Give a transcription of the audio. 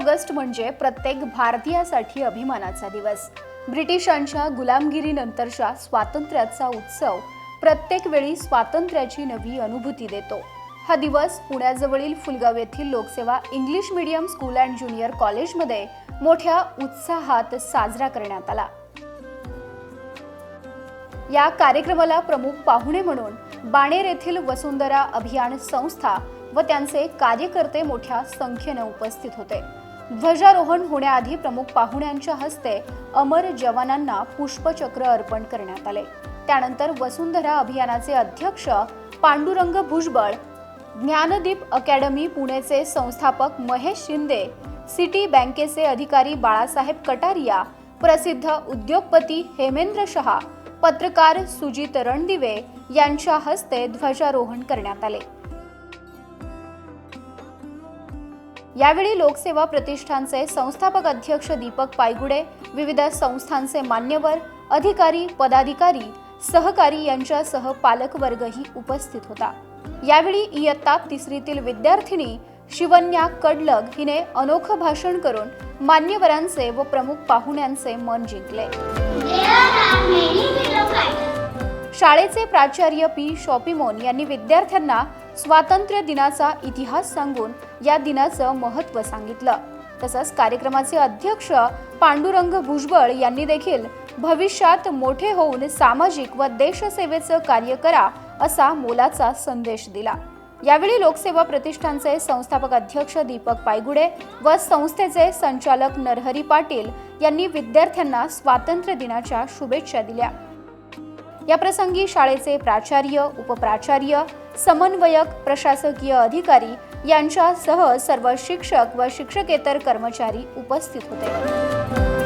August म्हणजे प्रत्येक भारतीयासाठी अभिमानाचा दिवस. ब्रिटिशांच्या गुलामगिरीनंतरच्या स्वातंत्र्याचा उत्सव प्रत्येक वेळी स्वातंत्र्याची नवी अनुभूती देतो. हा दिवस पुण्याजवळील फुलगाव येथील Lokseva English medium school and junior कॉलेजमध्ये मोठ्या उत्साहात साजरा करण्यात आला. या कार्यक्रमाला प्रमुख पाहुणे म्हणून बाणेर येथील वसुंधरा अभियान संस्था व त्यांचे कार्यकर्ते मोठ्या संख्येने उपस्थित होते. ध्वजारोहण होण्याआधी प्रमुख पाहुण्यांच्या हस्ते अमर जवानांना पुष्पचक्र अर्पण करण्यात आले. त्यानंतर वसुंधरा अभियानाचे अध्यक्ष पांडुरंग भुजबळ ज्ञानदीप अकॅडमी पुणेचे संस्थापक महेश शिंदे सिटी बँकेचे अधिकारी बाळासाहेब कटारिया प्रसिद्ध उद्योगपती हेमेंद्र शहा पत्रकार सुजित रणदिवे यांच्या हस्ते ध्वजारोहण करण्यात आले. यावेळी लोकसेवा प्रतिष्ठानचे संस्थापक अध्यक्ष दीपक पायगुडे विविध संस्थांचे मान्यवर अधिकारी पदाधिकारी सहकारी यांच्यासह पालकवर्गही उपस्थित होता. यावेळी इयत्ता तिसरीतील विद्यार्थिनी शिवन्या कडलग हिने अनोखं भाषण करून मान्यवरांचे व प्रमुख पाहुण्यांचे मन जिंकले. शाळेचे प्राचार्य पी शॉपिमोन यांनी विद्यार्थ्यांना स्वातंत्र्य दिनाचा इतिहास सांगून या दिनाचं महत्त्व सांगितलं. तसंच कार्यक्रमाचे अध्यक्ष पांडुरंग भुजबळ यांनी देखील भविष्यात मोठे होऊन सामाजिक व देशसेवेचं कार्य करा असा मोलाचा संदेश दिला. यावेळी लोकसेवा प्रतिष्ठानचे संस्थापक अध्यक्ष दीपक पायगुडे व संस्थेचे संचालक नरहरी पाटील यांनी विद्यार्थ्यांना स्वातंत्र्य दिनाच्या शुभेच्छा दिल्या. या प्रसंगी शाळेचे प्राचार्य उपप्राचार्य समन्वयक प्रशासकीय अधिकारी यांच्यासह सर्व शिक्षक व शिक्षकेतर कर्मचारी उपस्थित होते.